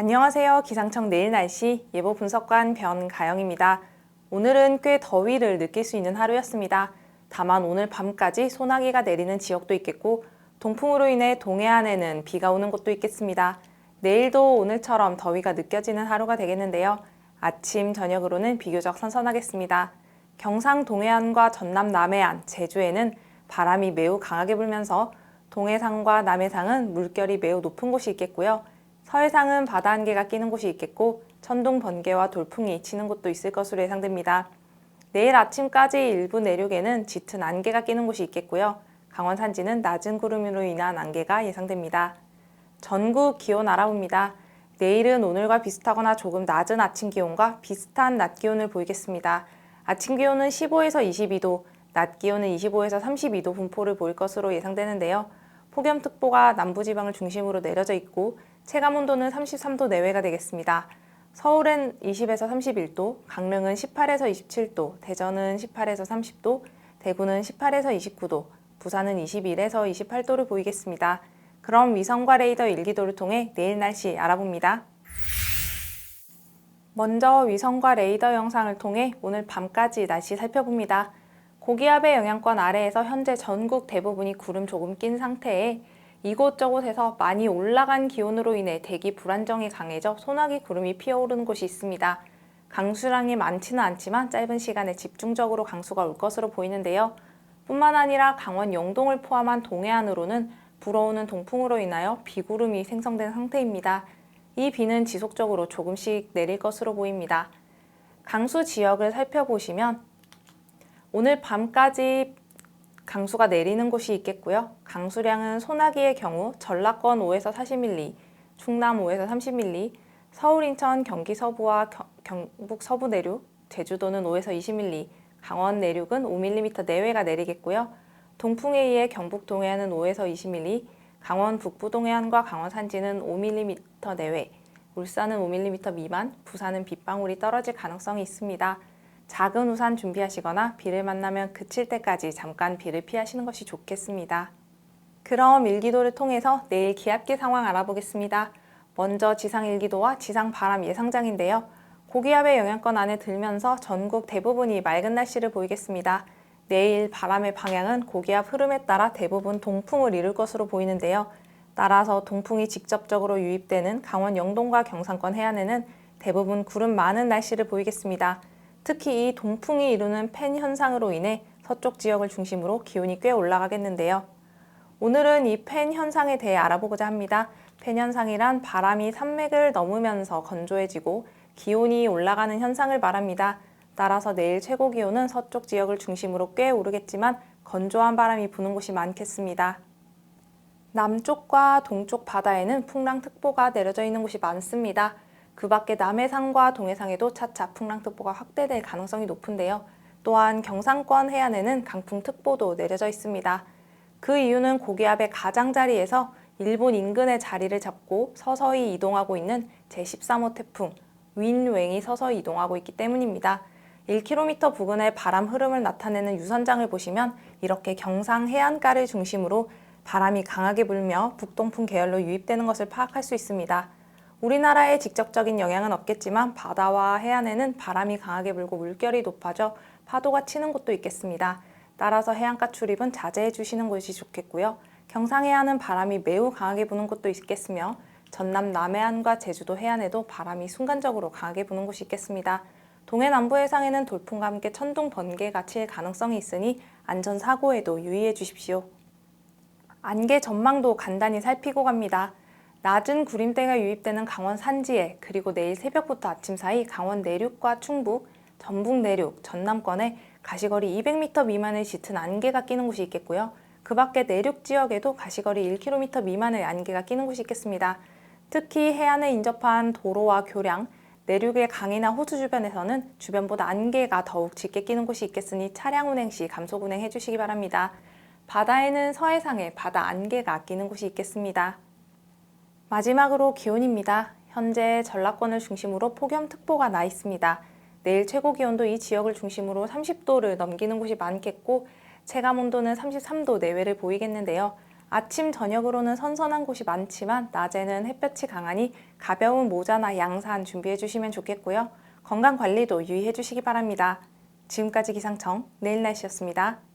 안녕하세요. 기상청 내일 날씨 예보 분석관 변가영입니다. 오늘은 꽤 더위를 느낄 수 있는 하루였습니다. 다만 오늘 밤까지 소나기가 내리는 지역도 있겠고 동풍으로 인해 동해안에는 비가 오는 곳도 있겠습니다. 내일도 오늘처럼 더위가 느껴지는 하루가 되겠는데요. 아침, 저녁으로는 비교적 선선하겠습니다. 경상 동해안과 전남 남해안, 제주에는 바람이 매우 강하게 불면서 동해상과 남해상은 물결이 매우 높은 곳이 있겠고요. 서해상은 바다 안개가 끼는 곳이 있겠고 천둥 번개와 돌풍이 치는 곳도 있을 것으로 예상됩니다. 내일 아침까지 일부 내륙에는 짙은 안개가 끼는 곳이 있겠고요. 강원 산지는 낮은 구름으로 인한 안개가 예상됩니다. 전국 기온 알아봅니다. 내일은 오늘과 비슷하거나 조금 낮은 아침 기온과 비슷한 낮 기온을 보이겠습니다. 아침 기온은 15에서 22도, 낮 기온은 25에서 32도 분포를 보일 것으로 예상되는데요. 폭염특보가 남부지방을 중심으로 내려져 있고 체감 온도는 33도 내외가 되겠습니다. 서울은 20에서 31도, 강릉은 18에서 27도, 대전은 18에서 30도, 대구는 18에서 29도, 부산은 21에서 28도를 보이겠습니다. 그럼 위성과 레이더 일기도를 통해 내일 날씨 알아봅니다. 먼저 위성과 레이더 영상을 통해 오늘 밤까지 날씨 살펴봅니다. 고기압의 영향권 아래에서 현재 전국 대부분이 구름 조금 낀 상태에 이곳저곳에서 많이 올라간 기온으로 인해 대기 불안정이 강해져 소나기 구름이 피어오르는 곳이 있습니다. 강수량이 많지는 않지만 짧은 시간에 집중적으로 강수가 올 것으로 보이는데요. 뿐만 아니라 강원 영동을 포함한 동해안으로는 불어오는 동풍으로 인하여 비구름이 생성된 상태입니다. 이 비는 지속적으로 조금씩 내릴 것으로 보입니다. 강수 지역을 살펴보시면 오늘 밤까지 강수가 내리는 곳이 있겠고요. 강수량은 소나기의 경우 전라권 5에서 40mm, 충남 5에서 30mm, 서울, 인천, 경기 서부와 겨- 경북 서부 내륙, 제주도는 5에서 20mm, 강원 내륙은 5mm 내외가 내리겠고요. 동풍에 의해 경북 동해안은 5에서 20mm, 강원 북부 동해안과 강원 산지는 5mm 내외, 울산은 5mm 미만, 부산은 빗방울이 떨어질 가능성이 있습니다. 작은 우산 준비하시거나 비를 만나면 그칠 때까지 잠깐 비를 피하시는 것이 좋겠습니다. 그럼 일기도를 통해서 내일 기압기 상황 알아보겠습니다. 먼저 지상 일기도와 지상 바람 예상장인데요. 고기압의 영향권 안에 들면서 전국 대부분이 맑은 날씨를 보이겠습니다. 내일 바람의 방향은 고기압 흐름에 따라 대부분 동풍을 이룰 것으로 보이는데요. 따라서 동풍이 직접적으로 유입되는 강원 영동과 경상권 해안에는 대부분 구름 많은 날씨를 보이겠습니다. 특히 이 동풍이 이루는 팬 현상으로 인해 서쪽 지역을 중심으로 기온이 꽤 올라가겠는데요. 오늘은 이 팬 현상에 대해 알아보고자 합니다. 팬 현상이란 바람이 산맥을 넘으면서 건조해지고 기온이 올라가는 현상을 말합니다. 따라서 내일 최고 기온은 서쪽 지역을 중심으로 꽤 오르겠지만 건조한 바람이 부는 곳이 많겠습니다. 남쪽과 동쪽 바다에는 풍랑특보가 내려져 있는 곳이 많습니다. 그 밖에 남해상과 동해상에도 차차 풍랑특보가 확대될 가능성이 높은데요. 또한 경상권 해안에는 강풍특보도 내려져 있습니다. 그 이유는 고기압의 가장자리에서 일본 인근의 자리를 잡고 서서히 이동하고 있는 제13호 태풍 윈웽이 서서히 이동하고 있기 때문입니다. 1km 부근의 바람 흐름을 나타내는 유선장을 보시면 이렇게 경상 해안가를 중심으로 바람이 강하게 불며 북동풍 계열로 유입되는 것을 파악할 수 있습니다. 우리나라에 직접적인 영향은 없겠지만 바다와 해안에는 바람이 강하게 불고 물결이 높아져 파도가 치는 곳도 있겠습니다. 따라서 해안가 출입은 자제해 주시는 것이 좋겠고요. 경상 해안은 바람이 매우 강하게 부는 곳도 있겠으며 전남 남해안과 제주도 해안에도 바람이 순간적으로 강하게 부는 곳이 있겠습니다. 동해 남부 해상에는 돌풍과 함께 천둥 번개가 칠 가능성이 있으니 안전 사고에도 유의해 주십시오. 안개 전망도 간단히 살피고 갑니다. 낮은 구림대가 유입되는 강원 산지에 그리고 내일 새벽부터 아침 사이 강원 내륙과 충북, 전북 내륙, 전남권에 가시거리 200m 미만의 짙은 안개가 끼는 곳이 있겠고요. 그 밖에 내륙 지역에도 가시거리 1km 미만의 안개가 끼는 곳이 있겠습니다. 특히 해안에 인접한 도로와 교량, 내륙의 강이나 호수 주변에서는 주변보다 안개가 더욱 짙게 끼는 곳이 있겠으니 차량 운행 시 감속 운행 해 주시기 바랍니다. 바다에는 서해상에 바다 안개가 끼는 곳이 있겠습니다. 마지막으로 기온입니다. 현재 전라권을 중심으로 폭염특보가 나 있습니다. 내일 최고 기온도 이 지역을 중심으로 30도를 넘기는 곳이 많겠고 체감 온도는 33도 내외를 보이겠는데요. 아침, 저녁으로는 선선한 곳이 많지만 낮에는 햇볕이 강하니 가벼운 모자나 양산 준비해 주시면 좋겠고요. 건강 관리도 유의해 주시기 바랍니다. 지금까지 기상청 내일 날씨였습니다.